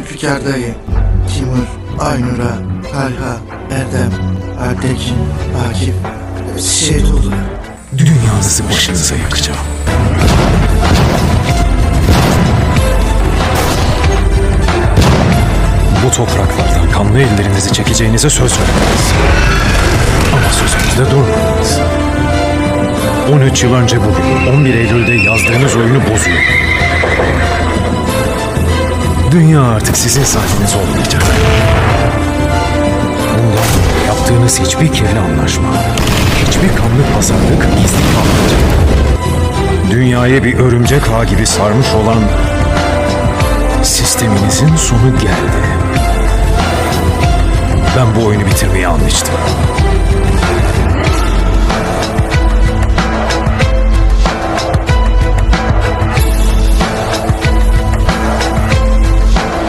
Zülfikar dayı, Timur, Aynur'a, Talha, Erdem, Altekin, Akif şehit oldular. Dünyanızı başınıza yakacağım. Bu topraklardan kanlı ellerinizi çekeceğinize söz verdiniz. Ama sözünüzde durmadınız. 13 yıl önce bugün 11 Eylül'de yazdığınız oyunu bozuyor. Dünya artık sizin sahneniz olmayacak. Bundan yaptığınız hiçbir kirli anlaşma, hiçbir kanlı pazarlık gizli kalmayacak. Dünyayı bir örümcek ağ gibi sarmış olan sisteminizin sonu geldi. Ben bu oyunu bitirmeyi anmıştım.